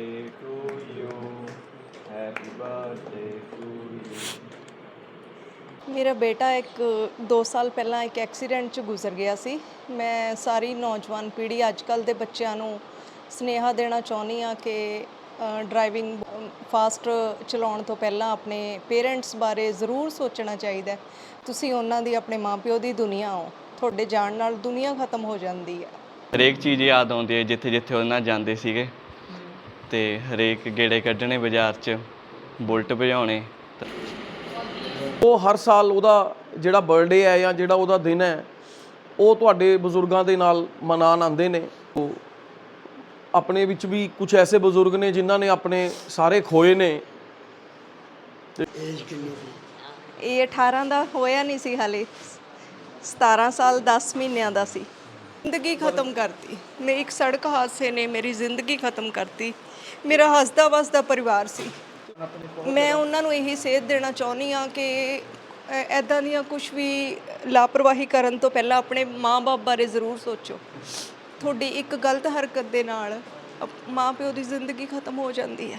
birthday to you. Happy birthday to you. ਮੇਰਾ ਬੇਟਾ ਇੱਕ 2 ਸਾਲ ਪਹਿਲਾਂ ਇੱਕ ਐਕਸੀਡੈਂਟ 'ਚ ਗੁਜ਼ਰ ਗਿਆ ਸੀ ਮੈਂ ਸਾਰੀ ਨੌਜਵਾਨ ਪੀੜ੍ਹੀ ਅੱਜ ਕੱਲ ਦੇ ਬੱਚਿਆਂ ਨੂੰ ਸਨੇਹਾ ਦੇਣਾ ਚਾਹੁੰਦੀ ਆ ਕਿ ਡਰਾਈਵਿੰਗ ਫਾਸਟ ਚਲਾਉਣ ਤੋਂ ਪਹਿਲਾਂ ਆਪਣੇ ਪੇਰੈਂਟਸ ਬਾਰੇ ਜ਼ਰੂਰ ਸੋਚਣਾ ਚਾਹੀਦਾ। ਤੁਸੀਂ ਉਹਨਾਂ ਦੀ ਆਪਣੇ ਮਾਪਿਓ ਦੀ ਦੁਨੀਆ ਹੋ ਤੁਹਾਡੇ ਜਾਣ ਨਾਲ ਦੁਨੀਆ ਖਤਮ ਹੋ ਜਾਂਦੀ ਹੈ ਹਰੇਕ ਚੀਜ਼ ਯਾਦ ਆਉਂਦੀ ਹੈ ਜਿੱਥੇ ਜਿੱਥੇ ਉਹਨਾਂ ਜਾਂਦੇ ਸੀਗੇ ਤੇ ਹਰੇਕ ਗੇੜੇ ਕੱਢਣੇ ਬਾਜ਼ਾਰ 'ਚ ਬੁਲਟ ਭਜਾਉਣੇ। ਉਹ ਹਰ ਸਾਲ ਉਹਦਾ ਜਿਹੜਾ ਬਰਥਡੇ ਹੈ ਜਾਂ ਜਿਹੜਾ ਉਹਦਾ ਦਿਨ ਹੈ ਉਹ ਤੁਹਾਡੇ ਬਜ਼ੁਰਗਾਂ ਦੇ ਨਾਲ ਮਨਾਉਣ ਆਉਂਦੇ ਨੇ। ਉਹ ਆਪਣੇ ਵਿੱਚ ਵੀ ਕੁਝ ਐਸੇ ਬਜ਼ੁਰਗ ਨੇ ਜਿਨ੍ਹਾਂ ਨੇ ਆਪਣੇ ਸਾਰੇ ਖੋਏ ਨੇ। ਇਹ 18 ਦਾ ਹੋਇਆ ਨਹੀਂ ਸੀ ਹਾਲੇ। 17 ਸਾਲ 10 ਮਹੀਨਿਆਂ ਦਾ ਸੀ। ਜ਼ਿੰਦਗੀ ਖਤਮ ਕਰਤੀ। ਮੈਂ ਇੱਕ ਸੜਕ ਹਾਦਸੇ ਨੇ ਮੇਰੀ ਜ਼ਿੰਦਗੀ ਖਤਮ ਕਰਤੀ। ਮੇਰਾ ਹੱਸਦਾ ਵਸਦਾ ਪਰਿਵਾਰ ਸੀ। ਮੈਂ ਉਹਨਾਂ ਨੂੰ ਇਹੀ ਸੇਧ ਦੇਣਾ ਚਾਹੁੰਦੀ ਆ ਕਿ ਐਦਾਂ ਦੀਆਂ ਕੁਝ ਵੀ ਲਾਪਰਵਾਹੀ ਕਰਨ ਤੋਂ ਪਹਿਲਾਂ ਆਪਣੇ ਮਾਂ-ਬਾਪ ਬਾਰੇ ਜ਼ਰੂਰ ਸੋਚੋ। ਤੁਹਾਡੀ ਇੱਕ ਗਲਤ ਹਰਕਤ ਦੇ ਨਾਲ ਅਪ- ਮਾਂ ਪਿਓ ਦੀ ਜ਼ਿੰਦਗੀ ਖਤਮ ਹੋ ਜਾਂਦੀ ਹੈ।